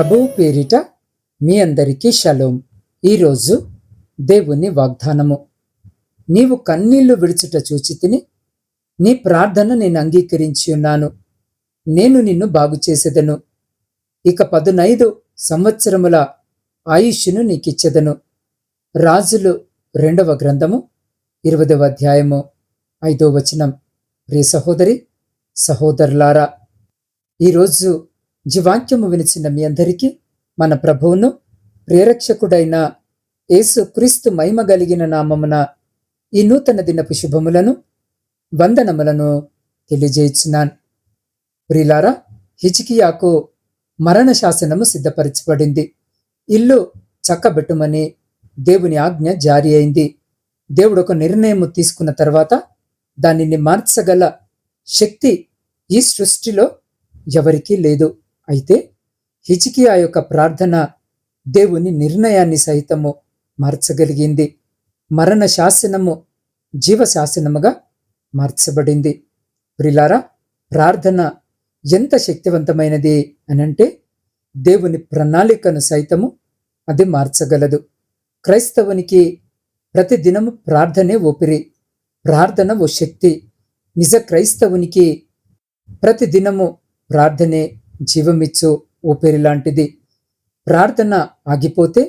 ప్రభువు పేరిట మీ అందరికీ షలోం. ఈరోజు దేవుని వాగ్దానము. నీవు కన్నీళ్ళు విడుచుట చూచి తిని నీ ప్రార్థన నేను అంగీకరించి ఉన్నాను. నేను నిన్ను బాగు చేసేదను. ఇక పదునైదు సంవత్సరముల ఆయుష్ను నీకిచ్చెదను. రాజులు రెండవ గ్రంథము ఇరవదవ అధ్యాయము ఐదో వచనం. ప్రియ సహోదరి సహోదరులారా ఈరోజు జీవాక్యము వినిచిన మీ అందరికీ మన ప్రభువును ప్రేరక్షకుడైన యేసు క్రీస్తు మహిమ కలిగిన నామమున ఈ నూతన దినపు శుభములను వందనములను తెలియజేయుచున్నాను. ప్రిలారా హిచికియాకు మరణ శాసనము సిద్ధపరచబడింది. ఇల్లు చక్కబెట్టుమని దేవుని ఆజ్ఞ జారీ అయింది. దేవుడు ఒక నిర్ణయం తీసుకున్న తర్వాత దానిని మార్చగల శక్తి ఈ సృష్టిలో ఎవరికీ లేదు. అయితే హిచికియా యొక్క ప్రార్థన దేవుని నిర్ణయాన్ని సైతము మార్చగలిగింది. మరణ శాసనము జీవ శాసనముగా మార్చబడింది. ప్రిలారా ప్రార్థన ఎంత శక్తివంతమైనది అనంటే దేవుని ప్రణాళికను సైతము అది మార్చగలదు. క్రైస్తవునికి ప్రతిదినము ప్రార్థనే ఊపిరి ప్రార్థన ఓ శక్తి. నిజ క్రైస్తవునికి ప్రతిదినము ప్రార్థనే జీవమిచ్చు ఊపిరి లాంటిది. ప్రార్థన ఆగిపోతే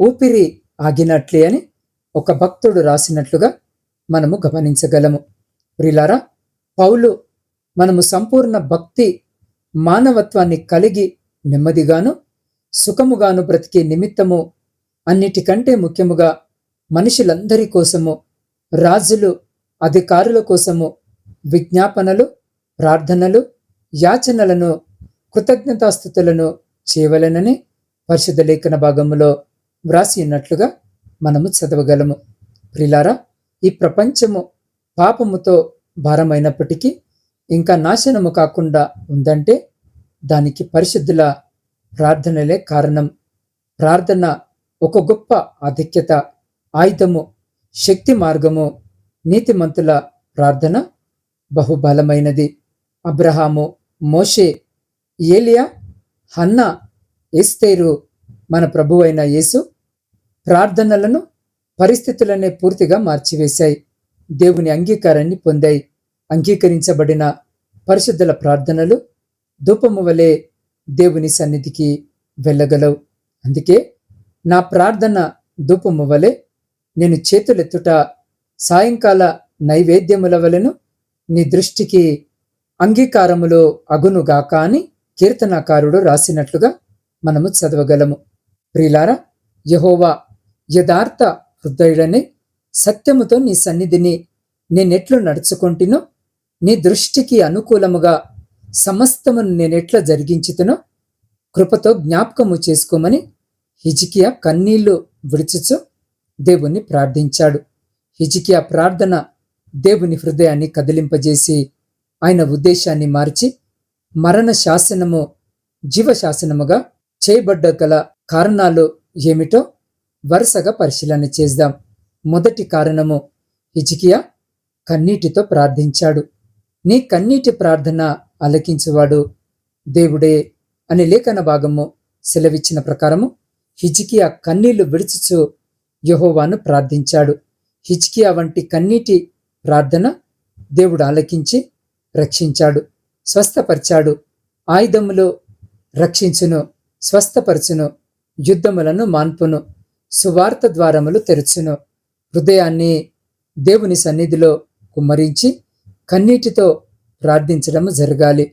ఊపిరి ఆగినట్లే అని ఒక భక్తుడు రాసినట్లుగా మనము గమనించగలము. ప్రిలారా పౌలు మనము సంపూర్ణ భక్తి మానవత్వాన్ని కలిగి నెమ్మదిగాను సుఖముగాను బ్రతికే నిమిత్తము అన్నిటికంటే ముఖ్యముగా మనుషులందరి కోసము రాజులు అధికారుల కోసము విజ్ఞాపనలు ప్రార్థనలు యాచనలను కృతజ్ఞతాస్థుతులను చేయవలనని పరిశుద్ధ లేఖన భాగములో వ్రాసి ఉన్నట్లుగా మనము చదవగలము. ప్రిలారా ఈ ప్రపంచము పాపముతో భారమైనప్పటికీ ఇంకా నాశనము కాకుండా ఉందంటే దానికి పరిశుద్ధుల ప్రార్థనలే కారణం. ప్రార్థన ఒక గొప్ప ఆధిక్యత ఆయుధము శక్తి మార్గము నీతిమంతుల ప్రార్థన బహుబలమైనది. అబ్రహాము మోషే ఏలియా హన్నా ఎస్తేరు మన ప్రభు అయిన యేసు ప్రార్థనలను పరిస్థితులనే పూర్తిగా మార్చివేశాయి. దేవుని అంగీకారాన్ని పొందాయి. అంగీకరించబడిన పరిశుద్ధుల ప్రార్థనలు ధూపము వలె దేవుని సన్నిధికి వెళ్ళగలవు. అందుకే నా ప్రార్థన ధూపము వలె నేను చేతులెత్తుట సాయంకాల నైవేద్యముల వలెను నీ దృష్టికి అంగీకారములో అగునుగాక అని కీర్తనాకారుడు రాసినట్లుగా మనము చదవగలము. ప్రిలారా యహోవా యథార్థ హృదయుడని సత్యముతో నీ సన్నిధిని నేనెట్లు నడుచుకుంటునో నీ దృష్టికి అనుకూలముగా సమస్తమును నేనెట్లా జరిగించుతునో కృపతో జ్ఞాపకము చేసుకోమని హిజికియా కన్నీళ్ళు విడిచుచు దేవుణ్ణి ప్రార్థించాడు. హిజికియా ప్రార్థన దేవుని హృదయాన్ని కదిలింపజేసి ఆయన ఉద్దేశాన్ని మార్చి మరణ శాసనము జీవ శాసనముగా చేయబడ్డ గల కారణాలు ఏమిటో వరుసగా పరిశీలన చేద్దాం. మొదటి కారణము హిజికియా కన్నీటితో ప్రార్థించాడు. నీ కన్నీటి ప్రార్థన అలకించువాడు దేవుడే అనే లేఖన భాగము సెలవిచ్చిన ప్రకారము హిజికియా కన్నీళ్ళు విడుచుచు యహోవాను ప్రార్థించాడు. హిజ్కియా వంటి కన్నీటి ప్రార్థన దేవుడు ఆలకించి రక్షించాడు. స్వస్థపరిచాడు. ఆయుధములు రక్షించును స్వస్థపరచును యుద్ధములను మాన్పును సువార్త ద్వారములు తెరుచును. హృదయాన్ని దేవుని సన్నిధిలో కుమ్మరించి కన్నీటితో ప్రార్థించడము జరగాలి.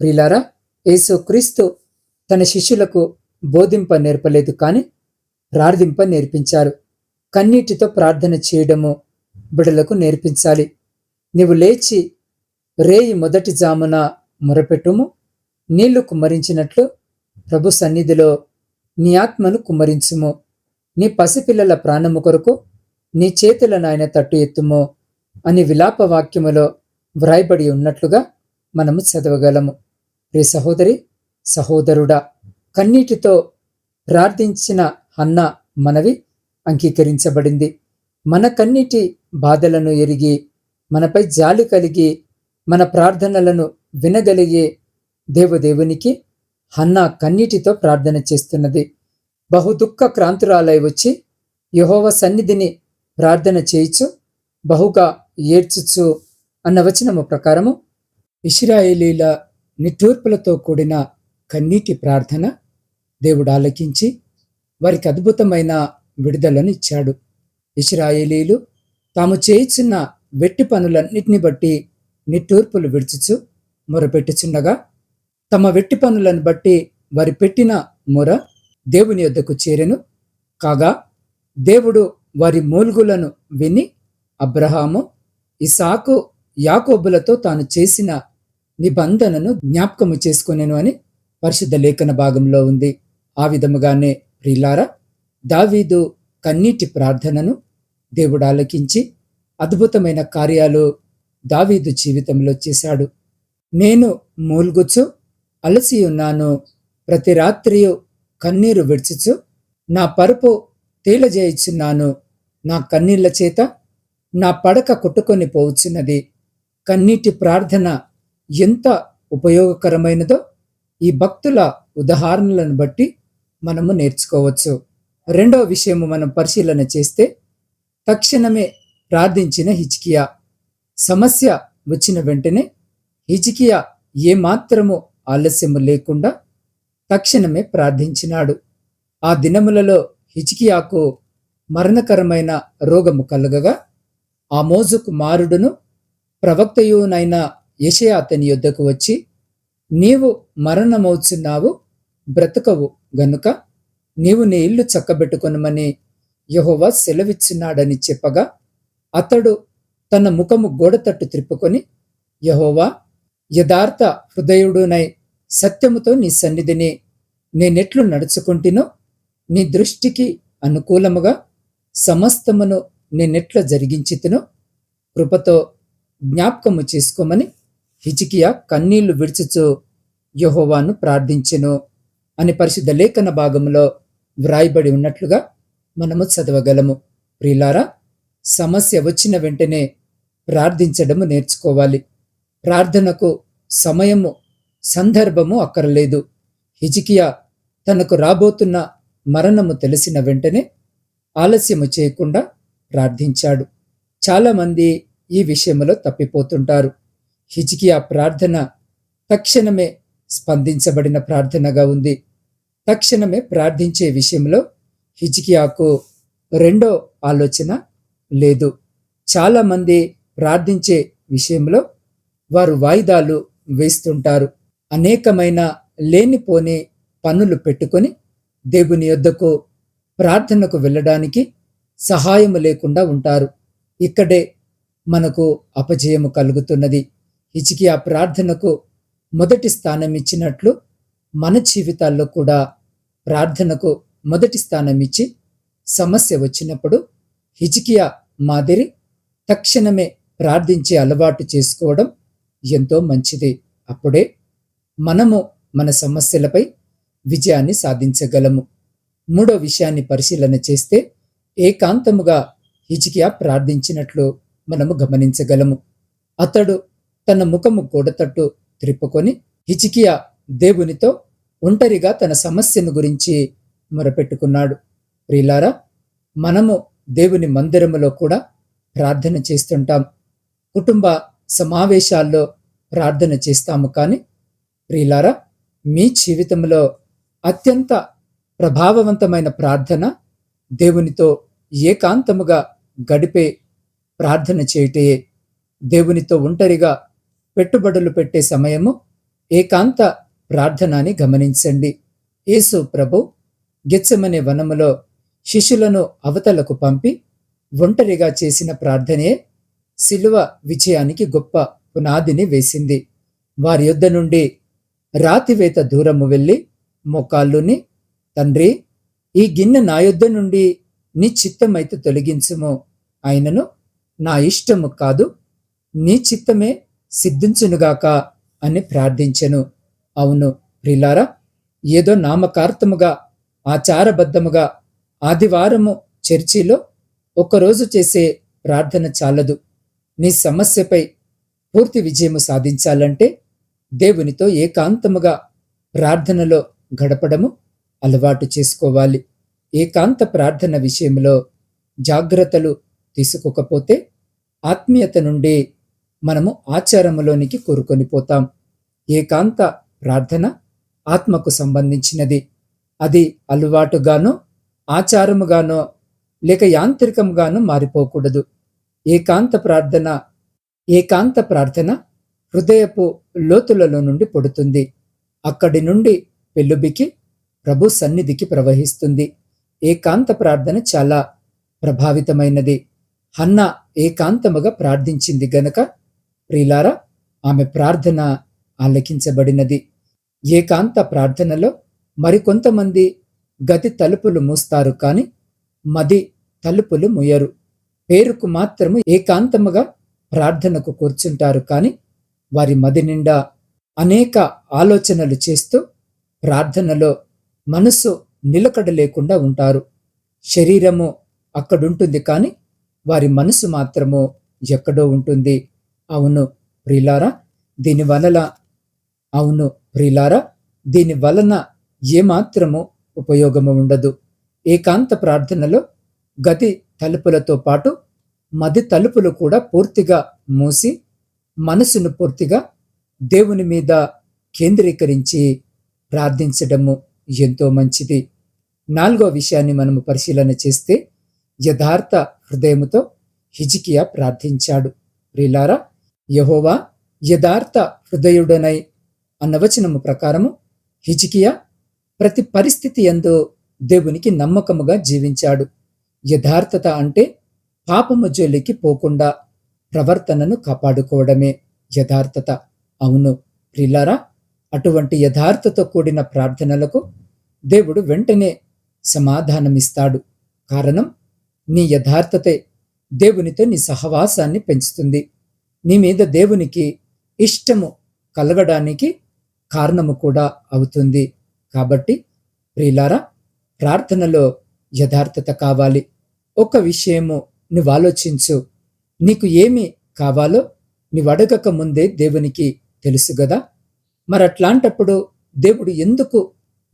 ప్రిలారా యేసు క్రీస్తు తన శిష్యులకు బోధింప నేర్పలేదు కానీ ప్రార్థింప నేర్పించారు. కన్నీటితో ప్రార్థన చేయడము బిడలకు నేర్పించాలి. నీవు లేచి రేయి మొదటి జామున మొరపెట్టుము. నీళ్ళు కుమ్మరించినట్లు ప్రభు సన్నిధిలో నీ ఆత్మను కుమ్మరించుము. నీ పసిపిల్లల ప్రాణము కొరకు నీ చేతులను ఆయన తట్టు ఎత్తుము అని విలాప వాక్యములో వ్రాయబడి ఉన్నట్లుగా మనము చదవగలము. రే సహోదరి సహోదరుడా కన్నీటితో ప్రార్థించిన అన్న మనవి అంగీకరించబడింది. మన కన్నీటి బాధలను ఎరిగి మనపై జాలి కలిగి మన ప్రార్థనలను వినగలిగే దేవదేవునికి హన్నా కన్నీటితో ప్రార్థన చేస్తున్నది. బహుదుఃఖ క్రాంతురాలై వచ్చి యహోవ సన్నిధిని ప్రార్థన చేయిచు బహుగా ఏడ్చుచు అన్న వచనము ప్రకారము ఇస్రాయేలీల నిట్టూర్పులతో కూడిన కన్నీటి ప్రార్థన దేవుడు ఆలకించి వారికి అద్భుతమైన విడుదలను ఇచ్చాడు. ఇస్రాయేలీలు తాము చేయిచున్న వెట్టి పనులన్నిటిని బట్టి నిట్టూర్పులు విడుచుచు మొరపెట్టుచుండగా తమ వెట్టి పనులను బట్టి వారి పెట్టిన మొర దేవుని యొద్దకు చేరెను. కాగా దేవుడు వారి మూల్గులను విని అబ్రహాము ఇసాకు యాకోబులతో తాను చేసిన నిబంధనను జ్ఞాపకము చేసుకునేను అని పరిశుద్ధ లేఖన భాగంలో ఉంది. ఆ విధముగానే ప్రిలారా దావీదు కన్నీటి ప్రార్థనను దేవుడు ఆలకించి అద్భుతమైన కార్యాలు దావీదు జీవితంలో చేశాడు. నేను మూల్గుచు అలసి ఉన్నాను. ప్రతి రాత్రియు కన్నీరు విడుచుచు నా పరుపు తేలజేయుచున్నాను. నా కన్నీళ్ళ చేత నా పడక కొట్టుకొని పోవచ్చున్నది కన్నీటి ప్రార్థన ఎంత ఉపయోగకరమైనదో ఈ భక్తుల ఉదాహరణలను బట్టి మనము నేర్చుకోవచ్చు. రెండో విషయము మనం పరిశీలన చేస్తే తక్షణమే ప్రార్థించిన హిచ్కియా సమస్య వచ్చిన వెంటనే హిజికియా ఏమాత్రము ఆలస్యము లేకుండా తక్షణమే ప్రార్థించినాడు. ఆ దినములలో హిజికియాకు మరణకరమైన రోగము కలగగా ఆ మోజుకు మారుడును ప్రవక్తయునైన యషయా అతని యొద్దకు వచ్చి నీవు మరణమవుచున్నావు బ్రతకవు గనుక నీవు నీ ఇల్లు చక్కబెట్టుకొనమని యహోవా సెలవిచ్చున్నాడని చెప్పగా అతడు తన ముఖము గోడ తట్టు త్రిప్పుకొని యహోవా యథార్థ హృదయుడునై సత్యముతో నీ సన్నిధిని నేనెట్లు నడుచుకుంటునో నీ దృష్టికి అనుకూలముగా సమస్తమును నేనెట్ల జరిగించితినో కృపతో జ్ఞాపకము చేసుకోమని హిజికియా కన్నీళ్ళు విడిచుచు యహోవాను ప్రార్థించెను అని పరిశుద్ధ లేఖన భాగంలో వ్రాయబడి ఉన్నట్లుగా మనము చదవగలము. ప్రిలారా సమస్య వచ్చిన వెంటనే ప్రార్థించడము నేర్చుకోవాలి. ప్రార్థనకు సమయము సందర్భము అక్కరలేదు. హిజికియా తనకు రాబోతున్న మరణము తెలిసిన వెంటనే ఆలస్యము చేయకుండా ప్రార్థించాడు. చాలామంది ఈ విషయంలో తప్పిపోతుంటారు. హిజికియా ప్రార్థన తక్షణమే స్పందించబడిన ప్రార్థనగా ఉంది. తక్షణమే ప్రార్థించే విషయంలో హిజికియాకు రెండో ఆలోచన లేదు. చాలామంది ప్రార్థించే విషయంలో వారు వాయిదాలు వేస్తుంటారు. అనేకమైన లేనిపోని పనులు పెట్టుకొని దేవుని యొద్దకు ప్రార్థనకు వెళ్ళడానికి సహాయము లేకుండా ఉంటారు. ఇక్కడే మనకు అపజయము కలుగుతున్నది. ఇచికి ఆ ప్రార్థనకు మొదటి స్థానం ఇచ్చినట్లు మన జీవితాల్లో కూడా ప్రార్థనకు మొదటి స్థానం ఇచ్చి సమస్య వచ్చినప్పుడు హిచికియా మాదిరి తక్షణమే ప్రార్థించే అలవాటు చేసుకోవడం ఎంతో మంచిది. అప్పుడే మనము మన సమస్యలపై విజయాన్ని సాధించగలము. మూడో విషయాన్ని పరిశీలన చేస్తే ఏకాంతముగా హిజికియా ప్రార్థించినట్లు మనము గమనించగలము. అతడు తన ముఖము గోడతట్టు త్రిప్పుకొని హిజికియా దేవునితో ఒంటరిగా తన సమస్యను గురించి మొరపెట్టుకున్నాడు. ప్రిలారా మనము దేవుని మందిరములో కూడా ప్రార్థన చేస్తుంటాం. కుటుంబ సమావేశాల్లో ప్రార్థన చేస్తాము. కానీ ప్రియులారా మీ జీవితంలో అత్యంత ప్రభావవంతమైన ప్రార్థన దేవునితో ఏకాంతముగా గడిపే ప్రార్థన చేయుటయే దేవునితో ఒంటరిగా పెట్టుబడులు పెట్టే సమయము ఏకాంత ప్రార్థన అని గమనించండి. యేసు ప్రభు గెచ్చమనే వనములో శిష్యులను అవతలకు పంపి ఒంటరిగా చేసిన ప్రార్థనే శిలువ విజయానికి గొప్ప పునాదిని వేసింది. వారి యొద్ద నుండి రాతివేత దూరము వెళ్ళి మోకాళ్ళుని తండ్రి ఈ గిన్నె నా యొద్ద నుండి నీ చిత్తమైతే తొలగించుము. ఆయనను నా ఇష్టము కాదు నీ చిత్తమే సిద్ధించునుగాక అని ప్రార్థించెను. అవును ప్రిలారా ఏదో నామకార్థముగా ఆచారబద్ధముగా ఆదివారము చర్చిలో ఒకరోజు చేసే ప్రార్థన చాలదు. నీ సమస్యపై పూర్తి విజయము సాధించాలంటే దేవునితో ఏకాంతముగా ప్రార్థనలో గడపడము అలవాటు చేసుకోవాలి. ఏకాంత ప్రార్థన విషయంలో జాగ్రత్తలు తీసుకోకపోతే ఆత్మీయత నుండి మనము ఆచారములోనికి కోరుకొని పోతాం. ఏకాంత ప్రార్థన ఆత్మకు సంబంధించినది. అది అలవాటుగానో ఆచారముగానో లేక యాంత్రికంగానో మారిపోకూడదు. ఏకాంత ప్రార్థన ఏకాంత ప్రార్థన హృదయపు లోతులలో నుండి పుడుతుంది. అక్కడి నుండి పెళ్ళుబికి ప్రభు సన్నిధికి ప్రవహిస్తుంది. ఏకాంత ప్రార్థన చాలా ప్రభావితమైనది. హన్న ఏకాంతముగా ప్రార్థించింది గనక ప్రిలారా ఆమె ప్రార్థన ఆలకించబడినది. ఏకాంత ప్రార్థనలో మరికొంతమంది గతి తలుపులు మూస్తారు కాని మది తలుపులు ముయ్యరు. పేరుకు మాత్రము ఏకాంతముగా ప్రార్థనకు కూర్చుంటారు కాని వారి మది నిండా అనేక ఆలోచనలు చేస్తూ ప్రార్థనలో మనసు నిలకడ లేకుండా ఉంటారు. శరీరము అక్కడుంటుంది కానీ వారి మనసు మాత్రము ఎక్కడో ఉంటుంది. అవును ప్రిలారా దీని వలన అవును ప్రిలారా దీని వలన ఏమాత్రము ఉపయోగము ఉండదు. ఏకాంత ప్రార్థనలో గది తలుపులతో పాటు మది తలుపులు కూడా పూర్తిగా మూసి మనసును పూర్తిగా దేవుని మీద కేంద్రీకరించి ప్రార్థించడము ఎంతో మంచిది. నాలుగో విషయాన్ని మనము పరిశీలన చేస్తే యథార్థ హృదయముతో హిజికియా ప్రార్థించాడు. ప్రిలారా యహోవా యథార్థ హృదయుడనై అన్న వచనము ప్రకారము హిజికియా ప్రతి పరిస్థితి ఎందు దేవునికి నమ్మకముగా జీవించాడు. యథార్థత అంటే పాపము జోలికి పోకుండా ప్రవర్తనను కాపాడుకోవడమే యథార్థత. అవును ప్రిలారా అటువంటి యథార్థతో కూడిన ప్రార్థనలకు దేవుడు వెంటనే సమాధానమిస్తాడు. కారణం నీ యథార్థతే దేవునితో నీ సహవాసాన్ని పెంచుతుంది. నీ మీద దేవునికి ఇష్టము కలగడానికి కారణము కూడా అవుతుంది. కాబట్టి ప్రియులారా ప్రార్థనలో యథార్థత కావాలి. ఒక విషయము నువ్వు ఆలోచించు. నీకు ఏమి కావాలో నువ్వు అడగక ముందే దేవునికి తెలుసు కదా మరి అట్లాంటప్పుడు దేవుడు ఎందుకు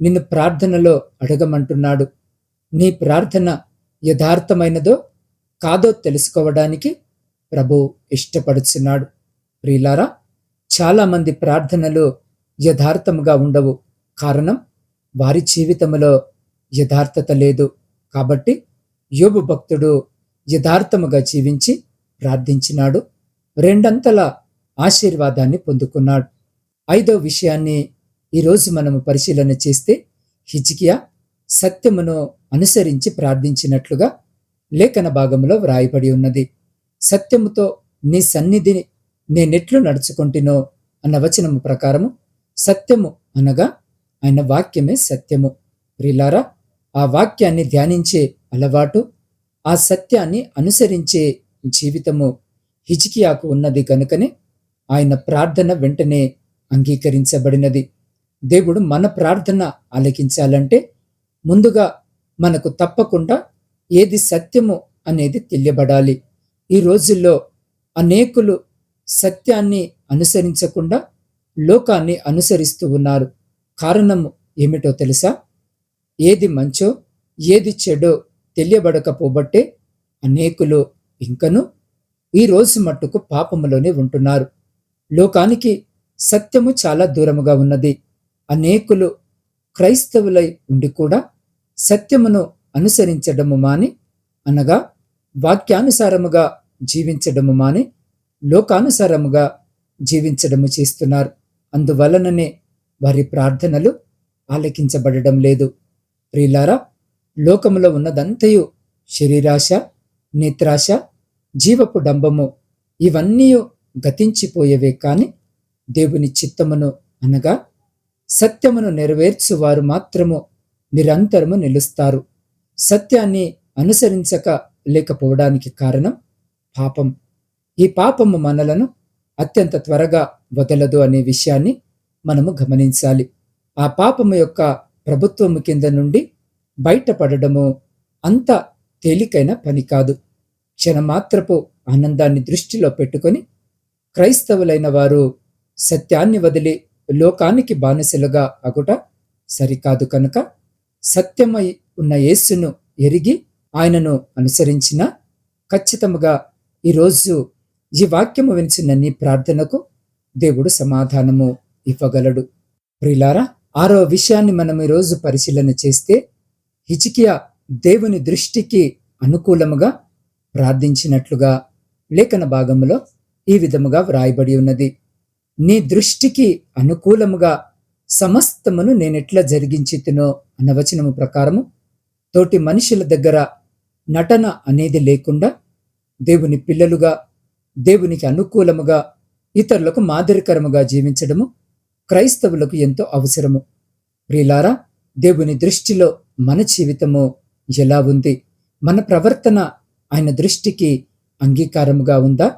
నిన్ను ప్రార్థనలో అడగమంటున్నాడు? నీ ప్రార్థన యథార్థమైనదో కాదో తెలుసుకోవడానికి ప్రభు ఇష్టపడుచున్నాడు. ప్రియులారా చాలామంది ప్రార్థనలు యథార్థముగా ఉండవు. కారణం వారి జీవితంలో యథార్థత లేదు. కాబట్టి యోబు భక్తుడు యథార్థముగా జీవించి ప్రార్థించినాడు. రెండంతల ఆశీర్వాదాన్ని పొందుకున్నాడు. ఐదో విషయాన్ని ఈరోజు మనము పరిశీలన చేస్తే హిజ్కియా సత్యమును అనుసరించి ప్రార్థించినట్లుగా లేఖన భాగంలో వ్రాయబడి ఉన్నది. సత్యముతో నీ సన్నిధిని నేనెట్లు నడుచుకుంటునో అన్న వచనము ప్రకారము సత్యము అనగా ఆయన వాక్యమే సత్యము. ప్రిలారా ఆ వాక్యాన్ని ధ్యానించే అలవాటు ఆ సత్యాన్ని అనుసరించే జీవితము హిజికియాకు ఉన్నది కనుకనే ఆయన ప్రార్థన వెంటనే అంగీకరించబడినది. దేవుడు మన ప్రార్థన ఆలకించాలంటే ముందుగా మనకు తప్పకుండా ఏది సత్యము అనేది తెలియబడాలి. ఈ రోజుల్లో అనేకులు సత్యాన్ని అనుసరించకుండా లోకాన్ని అనుసరిస్తూ ఉన్నారు. కారణము ఏమిటో తెలుసా? ఏది మంచో ఏది చెడో తెలియబడకపోబట్టే అనేకులు ఇంకను ఈ రోజు మట్టుకు పాపములోనే ఉంటున్నారు. లోకానికి సత్యము చాలా దూరముగా ఉన్నది. అనేకులు క్రైస్తవులై ఉండి కూడా సత్యమును అనుసరించడము మాని అనగా వాక్యానుసారముగా జీవించడము మాని లోకానుసారముగా జీవించడము చేస్తున్నారు. అందువలననే వారి ప్రార్థనలు ఆలకించబడడం లేదు. ప్రియులారా లోకములో ఉన్నదంతయు శరీరాశ నేత్రాశ జీవపు డంబము ఇవన్నీ గతించిపోయేవే కాని దేవుని చిత్తమును అనగా సత్యమును నెరవేర్చువారు మాత్రము నిరంతరము నిలుస్తారు. సత్యాన్ని అనుసరించక లేకపోవడానికి కారణం పాపం. ఈ పాపము మనలను అత్యంత త్వరగా వదలదు అనే విషయాన్ని మనము గమనించాలి. ఆ పాపము యొక్క ప్రభుత్వము కింద నుండి బయటపడడము అంత తేలికైన పని కాదు. క్షణమాత్రపు ఆనందాన్ని దృష్టిలో పెట్టుకొని క్రైస్తవులైన వారు సత్యాన్ని వదిలి లోకానికి బానిసలుగా అగుట సరికాదు కనుక సత్యమై ఉన్న యేసును ఎరిగి ఆయనను అనుసరించిన ఖచ్చితముగా ఈరోజు ఈ వాక్యము వినిచిన నీ ప్రార్థనకు దేవుడు సమాధానము. ఇవ్వగలడు. ప్రిలారా ఆరో విషయాన్ని మనం ఈరోజు పరిశీలన చేస్తే హిచికియా దేవుని దృష్టికి అనుకూలముగా ప్రార్థించినట్లుగా లేఖన భాగంలో ఈ విధముగా వ్రాయబడి ఉన్నది. నీ దృష్టికి అనుకూలముగా సమస్తమును నేనెట్లా జరిగించితునో అన్న వచనము ప్రకారము తోటి మనుషుల దగ్గర నటన అనేది లేకుండా దేవుని పిల్లలుగా దేవునికి అనుకూలముగా ఇతరులకు మాదిరికరముగా జీవించడము క్రైస్తవులకు ఎంతో అవసరము. ప్రియులారా దేవుని దృష్టిలో మన జీవితము ఎలా ఉంది? మన ప్రవర్తన ఆయన దృష్టికి అంగీకారముగా ఉందా?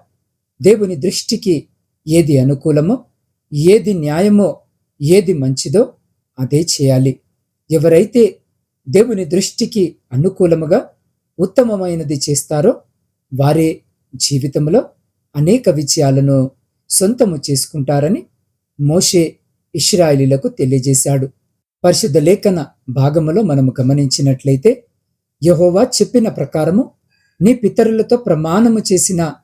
దేవుని దృష్టికి ఏది అనుకూలమో ఏది న్యాయమో ఏది మంచిదో అదే చేయాలి. ఎవరైతే దేవుని దృష్టికి అనుకూలముగా ఉత్తమమైనది చేస్తారో వారే జీవితంలో అనేక విజయాలను సొంతము చేసుకుంటారని మోషే ఇష్రాయిలీలకు తెలియజేశాడు. పరిశుద్ధ లేఖన భాగములో మనము గమనించినట్లయితే యహోవా చెప్పిన ప్రకారము నీ పితరులతో ప్రమాణము చేసిన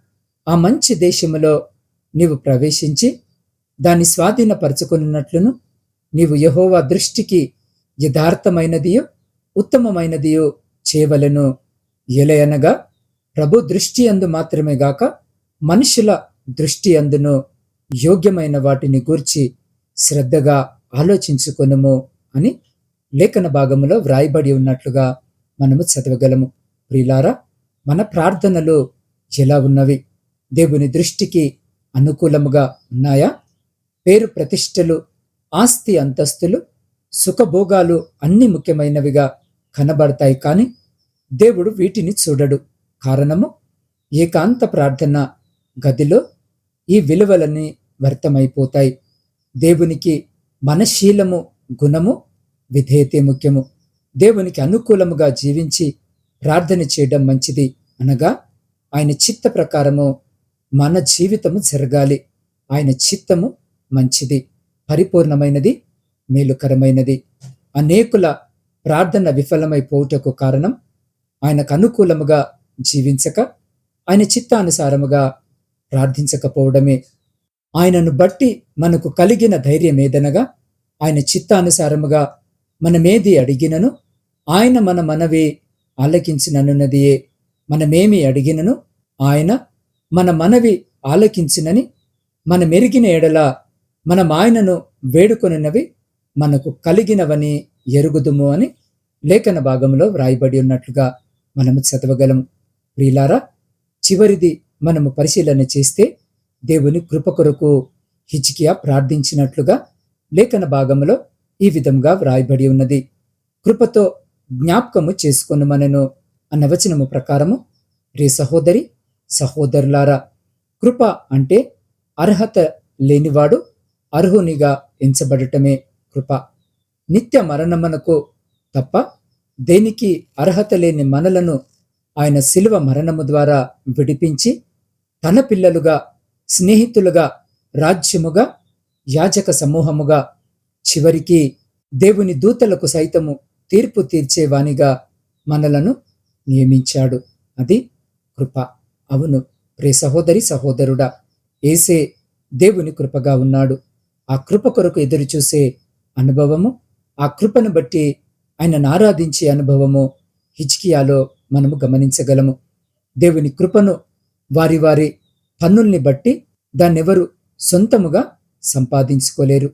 ఆ మంచి దేశములో నీవు ప్రవేశించి దాన్ని స్వాధీనపరచుకున్నట్లును నీవు యహోవా దృష్టికి యథార్థమైనదియో ఉత్తమమైనదియో చేయవలను. ఎలయనగా ప్రభు దృష్టి అందు మాత్రమే గాక మనుషుల దృష్టి అందును యోగ్యమైన వాటిని గూర్చి శ్రద్ధగా ఆలోచించుకొనుము అని లేఖన భాగంలో వ్రాయబడి ఉన్నట్లుగా మనము చదవగలము. ప్రిలారా మన ప్రార్థనలు ఎలా ఉన్నవి? దేవుని దృష్టికి అనుకూలముగా ఉన్నాయా? పేరు ప్రతిష్టలు ఆస్తి అంతస్తులు సుఖభోగాలు అన్ని ముఖ్యమైనవిగా కనబడతాయి కానీ దేవుడు వీటిని చూడడు. కారణము ఏకాంత ప్రార్థన గదిలో ఈ విలువలన్నీ వ్యర్థమైపోతాయి. దేవునికి మనశీలము గుణము విధేయతే ముఖ్యము. దేవునికి అనుకూలముగా జీవించి ప్రార్థన చేయడం మంచిది అనగా ఆయన చిత్త ప్రకారము మన జీవితము జరగాలి. ఆయన చిత్తము మంచిది పరిపూర్ణమైనది మేలుకరమైనది. అనేకుల ప్రార్థన విఫలమైపోవుటకు కారణం ఆయనకు అనుకూలముగా జీవించక ఆయన చిత్తానుసారముగా ప్రార్థించకపోవడమే. ఆయనను బట్టి మనకు కలిగిన ధైర్యం ఏదనగా ఆయన చిత్తానుసారముగా మనమేది అడిగినను ఆయన మన మనవి ఆలకించిననున్నదియే. మనమేమి అడిగినను ఆయన మన మనవి ఆలకించినని మన మెరిగిన ఎడల మనం ఆయనను వేడుకొనినవి మనకు కలిగినవని ఎరుగుదుము అని లేఖన భాగంలో వ్రాయబడి ఉన్నట్లుగా మనము చదవగలము ప్రియులారా చివరిది మనము పరిశీలన చేస్తే దేవుని కృప కొరకు హిచికియా ప్రార్థించినట్లుగా లేఖన భాగంలో ఈ విధంగా వ్రాయబడి ఉన్నది. కృపతో జ్ఞాపకము చేసుకొని మనను అన్న వచనము ప్రకారము రే సహోదరి సహోదరులారా కృప అంటే అర్హత లేనివాడు అర్హునిగా ఎంచబడటమే కృప. నిత్య మరణమునకు తప్ప దేనికి అర్హత లేని మనలను ఆయన శిలువ మరణము ద్వారా విడిపించి తన పిల్లలుగా స్నేహితులుగా రాజ్యముగా యాజక సమూహముగా చివరికి దేవుని దూతలకు సైతము తీర్పు తీర్చేవానిగా మనలను నియమించాడు. అది కృప. అవును ప్రే సహోదరి సహోదరుడా ఏసే దేవుని కృపగా ఉన్నాడు. ఆ కృప కొరకు ఎదురుచూసే అనుభవము ఆ కృపను బట్టి ఆయనను ఆరాధించే అనుభవము హిచ్కియాలో మనము గమనించగలము. దేవుని కృపను వారి వారి పన్నుల్ని బట్టి దాన్నెవరు సొంతముగా సంపాదించుకోలేరు.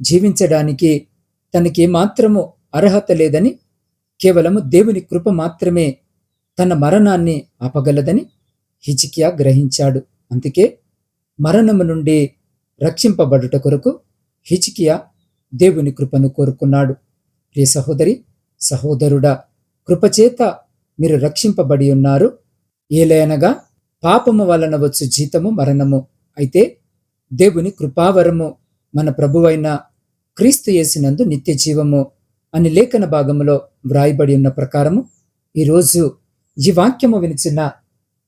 జీవించడానికి తనకి ఏమాత్రము అర్హత లేదని కేవలము దేవుని కృప మాత్రమే తన మరణాన్ని ఆపగలదని హిచికియా గ్రహించాడు. అందుకే మరణము నుండి రక్షింపబడుట కొరకు హిచికియా దేవుని కృపను కోరుకున్నాడు. ప్రియ సహోదరి సహోదరుడా కృపచేత మీరు రక్షింపబడి ఉన్నారు. ఏలైనగా పాపము వలన వచ్చు జీతము మరణము. అయితే దేవుని కృపావరము మన ప్రభువైన క్రీస్తు యేసినందు నిత్య జీవము అని లేఖన భాగములో వ్రాయబడి ఉన్న ప్రకారము ఈరోజు ఈ వాక్యము వినిచిన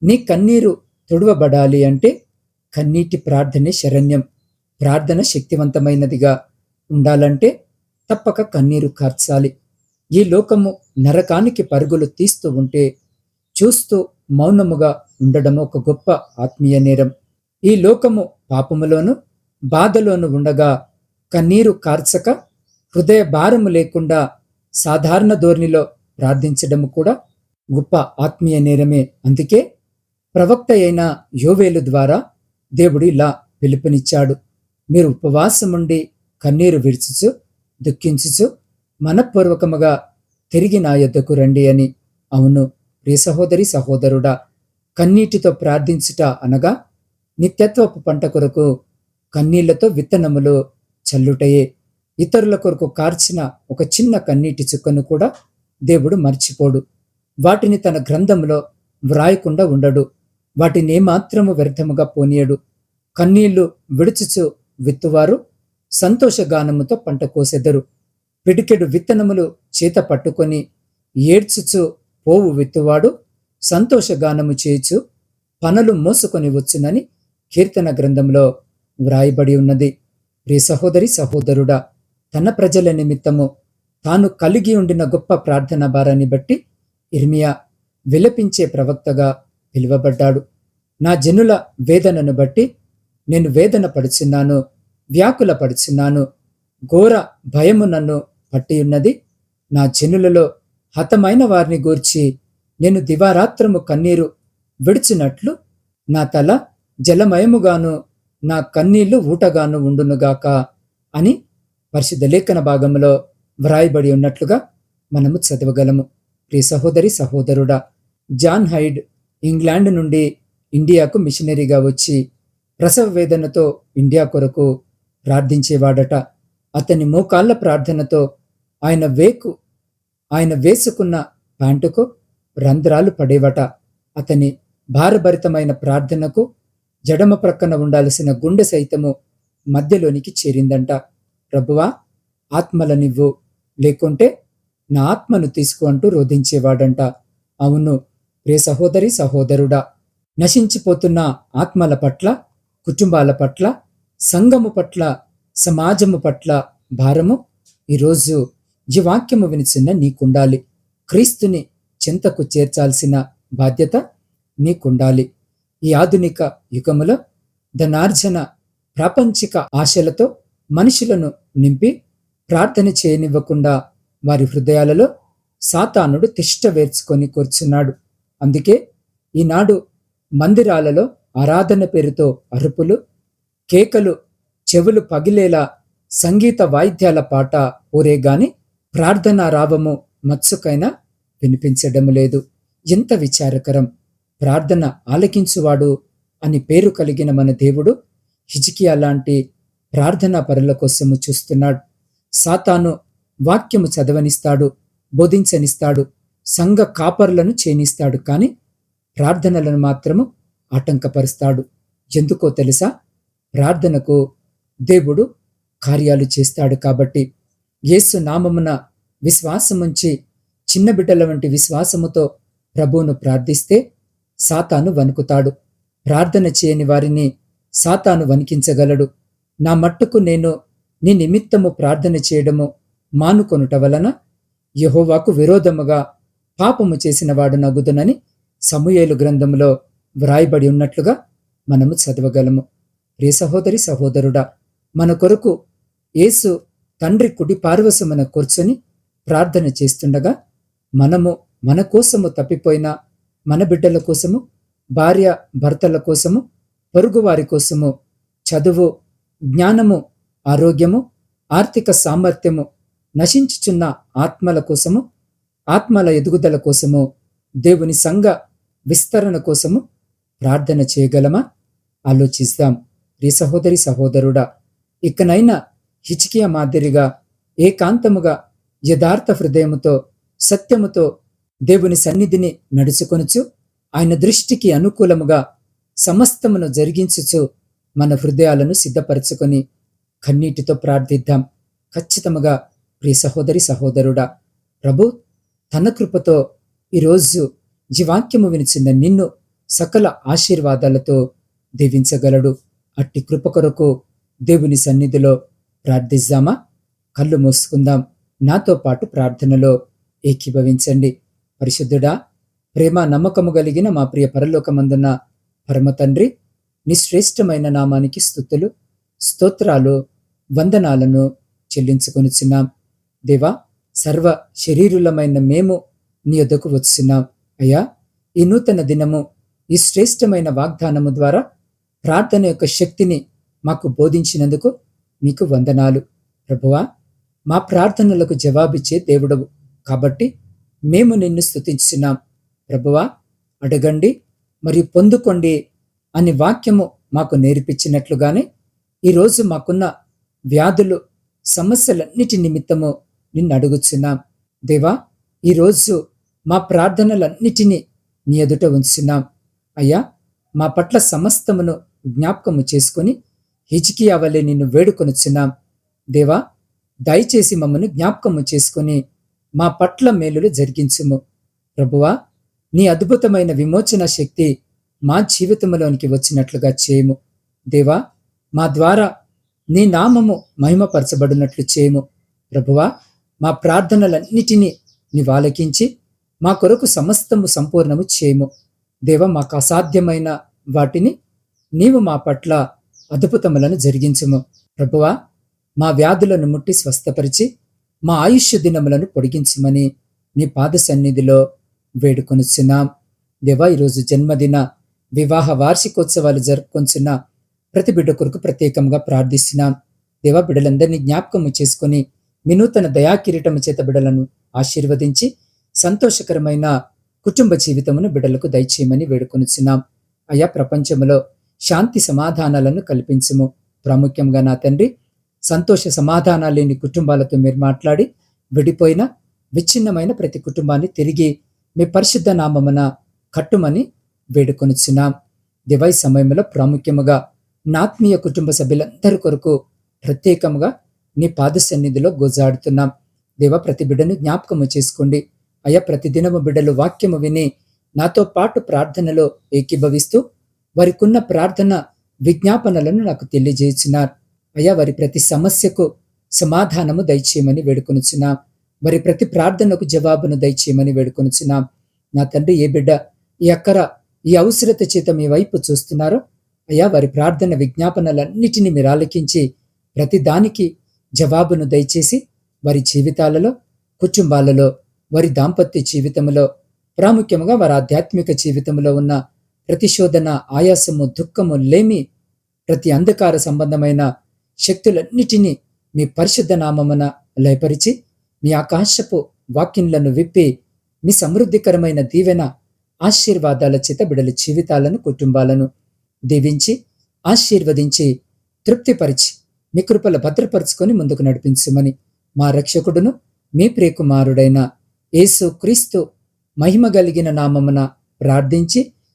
నీ కన్నీరు తుడవబడాలి అంటే కన్నీటి ప్రార్థనే శరణ్యం ప్రార్థన శక్తివంతమైనదిగా ఉండాలంటే తప్పక కన్నీరు కార్చాలి. ఈ లోకము నరకానికి పరుగులు తీస్తూ ఉంటే చూస్తూ మౌనముగా ఉండడం ఒక గొప్ప ఆత్మీయ నేరం. ఈ లోకము పాపములోను బాధలోను ఉండగా కన్నీరు కార్చక హృదయ భారము లేకుండా సాధారణ ధోరణిలో ప్రార్థించడము కూడా గొప్ప ఆత్మీయ నేరమే. అందుకే ప్రవక్త అయిన యోవేలు ద్వారా దేవుడు ఇలా పిలుపునిచ్చాడు. మీరు ఉపవాసముండి కన్నీరు విడిచుచు దుఃఖించుచు మనపూర్వకముగా తిరిగి నా యొద్దకు రండి అని. అవును ప్రియ సహోదరి సహోదరుడా కన్నీటితో ప్రార్థించుట అనగా నిత్యత్వపు పంట కొరకు కన్నీళ్ళతో విత్తనములు చల్లుటయే. ఇతరుల కొరకు కార్చిన ఒక చిన్న కన్నీటి చుక్కను కూడా దేవుడు మర్చిపోడు. వాటిని తన గ్రంథంలో వ్రాయకుండా ఉండడు. వాటిని ఏమాత్రము వ్యర్థముగా పోనీయడు. కన్నీళ్ళు విడుచుచు విత్తువారు సంతోషగానముతో పంట కోసెదరు. పిడికెడు విత్తనములు చేత పట్టుకొని ఏడ్చుచు పోవు విత్తువాడు సంతోషగానము చేయుచు పనులు మోసుకొని వచ్చునని కీర్తన గ్రంథంలో వ్రాయబడి ఉన్నది. ప్రియ సహోదరి సహోదరుడా తన ప్రజల నిమిత్తము తాను కలిగి ఉండిన గొప్ప ప్రార్థన భారాన్ని బట్టి ఇర్మియా విలపించే ప్రవక్తగా పిలువబడ్డాడు. నా జనుల వేదనను బట్టి నేను వేదన పడుచున్నాను వ్యాకుల పడుచున్నాను ఘోర భయము నన్ను పట్టి ఉన్నది నా జనులలో హతమైన వారిని గూర్చి నేను దివారాత్రము కన్నీరు విడిచినట్లు నా తల జలమయముగాను నా కన్నీళ్ళు ఊటగాను ఉండునుగాక అని పరిశుద్ధ లేఖన భాగంలో వ్రాయబడి ఉన్నట్లుగా మనము చదవగలము. ప్రియ సహోదరి సహోదరుడా జాన్ హైడ్ ఇంగ్లాండ్ నుండి ఇండియాకు మిషనరీగా వచ్చి ప్రసవ వేదనతో ఇండియా కొరకు ప్రార్థించేవాడట. అతని మోకాళ్ళ ప్రార్థనతో ఆయన వేకు ఆయన వేసుకున్న ప్యాంటుకు రంధ్రాలు పడేవట. అతని భారభరితమైన ప్రార్థనకు జడమ ప్రక్కన ఉండాల్సిన గుండె సైతము మధ్యలోనికి చేరిందంట. ప్రభువా ఆత్మలనివ్వు లేకుంటే నా ఆత్మను తీసుకు అంటూ రోధించేవాడంట. అవును ప్రే సహోదరి సహోదరుడా నశించిపోతున్న ఆత్మల పట్ల కుటుంబాల పట్ల సంఘము పట్ల సమాజము పట్ల భారము ఈరోజు ఈ వాక్యము వినిచిన్న నీకుండాలి. క్రీస్తుని చింతకు చేర్చాల్సిన బాధ్యత నీకుండాలి. ఈ ఆధునిక యుగములో ధనార్జన ప్రాపంచిక ఆశలతో మనుషులను నింపి ప్రార్థన చేయనివ్వకుండా వారి హృదయాలలో సాతానుడు తిష్ట వేర్చుకొని కూర్చున్నాడు. అందుకే ఈనాడు మందిరాలలో ఆరాధన పేరుతో అరుపులు కేకలు చెవులు పగిలేలా సంగీత వాయిద్యాల పాట ఊరే గాని ప్రార్థనా రావము మత్సుకైనా వినిపించడం లేదు. ఎంత విచారకరం! ప్రార్థన ఆలకించువాడు అని పేరు కలిగిన మన దేవుడు హిజికియా లాంటి ప్రార్థనా పరుల కోసము చూస్తున్నాడు. సాతాను వాక్యము చదవనిస్తాడు బోధించనిస్తాడు సంఘ కాపరులను చేనిస్తాడు కానీ ప్రార్థనలను మాత్రము ఆటంకపరుస్తాడు. ఎందుకో తెలుసా? ప్రార్థనకు దేవుడు కార్యాలు చేస్తాడు కాబట్టి యేసు నామమున విశ్వాసముంచి చిన్న బిడ్డల వంటి విశ్వాసముతో ప్రభువును ప్రార్థిస్తే సాతాను వణుకుతాడు. ప్రార్థన చేయని వారిని సాతాను వణికించగలడు. నా మట్టుకు నేను నీ నిమిత్తము ప్రార్థన చేయడము మానుకొనుట వలన యహోవాకు విరోధముగా పాపము చేసిన వాడు నగుదునని సమూయేలు గ్రంథంలో వ్రాయబడి ఉన్నట్లుగా మనము చదవగలము. ప్రియ సహోదరి సహోదరుడా మన కొరకు యేసు తండ్రి కుడి పార్వశమున కూర్చొని ప్రార్థన చేస్తుండగా మనము మన కోసము తప్పిపోయిన మన బిడ్డల కోసము భార్య భర్తల కోసము పొరుగువారి కోసము చదువు జ్ఞానము ఆరోగ్యము ఆర్థిక సామర్థ్యము నశించుచున్న ఆత్మల కోసము ఆత్మల ఎదుగుదల కోసము దేవుని సంఘ విస్తరణ కోసము ప్రార్థన చేయగలమా? ఆలోచిస్తాం. రీ సహోదరి సహోదరుడా ఇకనైనా హిచికియ మాదిరిగా ఏకాంతముగా యథార్థ హృదయముతో సత్యముతో దేవుని సన్నిధిని నడుచుకొనుచు ఆయన దృష్టికి అనుకూలముగా సమస్తమును జరిగించుచు మన హృదయాలను సిద్ధపరచుకొని కన్నీటితో ప్రార్థిద్దాం. ఖచ్చితముగా ప్రియ సహోదరి సహోదరుడా ప్రభు తన కృపతో ఈరోజు జీవాక్యము వినిచిన నిన్ను సకల ఆశీర్వాదాలతో దీవించగలడు. అట్టి కృప కొరకు దేవుని సన్నిధిలో ప్రార్థిద్దామా? కళ్ళు మూసుకుందాం. నాతో పాటు ప్రార్థనలో ఏకీభవించండి. పరిశుద్ధుడా ప్రేమ నమ్మకము కలిగిన మా ప్రియ పరలోకమందున్న పరమ తండ్రి నీ శ్రేష్టమైన నామానికి స్థుతులు స్తోత్రాలు వందనాలను చెల్లించుకొనిచున్నాం. దేవా సర్వ శరీరులమైన మేము నీ వద్దకు వచ్చున్నాం. అయ్యా ఈ నూతన దినము ఈ శ్రేష్టమైన వాగ్దానము ద్వారా ప్రార్థన యొక్క శక్తిని మాకు బోధించినందుకు నీకు వందనాలు. ప్రభువా మా ప్రార్థనలకు జవాబిచ్చే దేవుడవు. కాబట్టి మేము నిన్ను స్థుతించున్నాం ప్రభువా అడగండి మరియు పొందుకోండి అని వాక్యము మాకు నేర్పించినట్లుగానే ఈరోజు మాకున్న వ్యాధులు సమస్యలన్నిటి నిమిత్తము నిన్ను అడుగుచున్నాం. దేవా ఈరోజు మా ప్రార్థనలన్నిటినీ నీ ఎదుట ఉంచున్నాం. అయ్యా మా పట్ల సమస్తమును జ్ఞాపకము చేసుకొని హిచికియా వలె నిన్ను వేడుకొనుచున్నాం దేవా దయచేసి మమ్మను జ్ఞాపకము చేసుకొని మా పట్ల మేలులు జరిగించుము. ప్రభువా నీ అద్భుతమైన విమోచన శక్తి మా జీవితంలోనికి వచ్చినట్లుగా చేయము. దేవా మా ద్వారా నీ నామము మహిమపరచబడినట్లు చేయము. ప్రభువా మా ప్రార్థనలన్నిటినీ నీవు ఆలకించి మా కొరకు సమస్తము సంపూర్ణము చేయము. దేవ మాకు అసాధ్యమైన వాటిని నీవు మా పట్ల అద్భుతములను జరిగించుము. ప్రభువా మా వ్యాధులను ముట్టి స్వస్థపరిచి మా ఆయుష్య దినములను పొడిగించమని నీ పాద సన్నిధిలో వేడుకొనుచున్నాం. దేవా ఈరోజు జన్మదిన వివాహ వార్షికోత్సవాలు జరుపుకొంచున్న ప్రతి బిడ్డ కొరకు ప్రత్యేకంగా ప్రార్థిస్తున్నాం. దేవా బిడ్డలందరినీ జ్ఞాపకము చేసుకుని వినూతన దయాకిరీటము చేత బిడ్డలను ఆశీర్వదించి సంతోషకరమైన కుటుంబ జీవితమును బిడ్డలకు దయచేయమని వేడుకొనుచున్నాం. అయా ప్రపంచంలో శాంతి సమాధానాలను కల్పించము. ప్రాముఖ్యంగా నా తండ్రి సంతోష సమాధానాలు లేని కుటుంబాలతో మీరు మాట్లాడి విడిపోయిన విచ్ఛిన్నమైన ప్రతి కుటుంబాన్ని తిరిగి మీ పరిశుద్ధ నామమున కట్టుమని వేడుకొనుచున్నాం. దివై సమయంలో ప్రాముఖ్యముగా నాత్మీయ కుటుంబ సభ్యులందరి కొరకు ప్రత్యేకముగా నీ పాద సన్నిధిలో గోజాడుతున్నాం. దేవ ప్రతి బిడ్డను జ్ఞాపకము చేసుకోండి. అయ్యా ప్రతిదినము బిడ్డలు వాక్యము విని నాతో పాటు ప్రార్థనలో ఏకీభవిస్తూ వారికున్న ప్రార్థన విజ్ఞాపనలను నాకు తెలియజేస్తున్నారు అయ్యా వారి ప్రతి సమస్యకు సమాధానము దయచేయమని వేడుకొనుచున్నాం. వారి ప్రతి ప్రార్థనకు జవాబును దయచేయమని వేడుకొనుచున్నాం. నా తండ్రి ఏ బిడ్డ ఈ అక్కర ఈ అవసరత చేత మీ వైపు చూస్తున్నారో అయ్యా వారి ప్రార్థన విజ్ఞాపనలన్నిటినీ మీరు ఆలకించి ప్రతి దానికి జవాబును దయచేసి వారి జీవితాలలో కుటుంబాలలో వారి దాంపత్య జీవితంలో ప్రాముఖ్యంగా వారి ఆధ్యాత్మిక జీవితంలో ఉన్న ప్రతిశోధన ఆయాసము దుఃఖము లేమి ప్రతి అంధకార సంబంధమైన శక్తులన్నిటినీ మీ పరిశుద్ధ నామమున లయపరిచి మీ ఆకాశపు వాక్యంలను విప్పి మీ సమృద్ధికరమైన దీవెన ఆశీర్వాదాల చేత బిడల జీవితాలను కుటుంబాలను దీవించి ఆశీర్వదించి తృప్తిపరిచి మీ కృపల భద్రపరుచుకొని ముందుకు నడిపించమని మా రక్షకుడును మీ ప్రియకుమారుడైన యేసు క్రీస్తు మహిమ కలిగిన నామమున ప్రార్థించి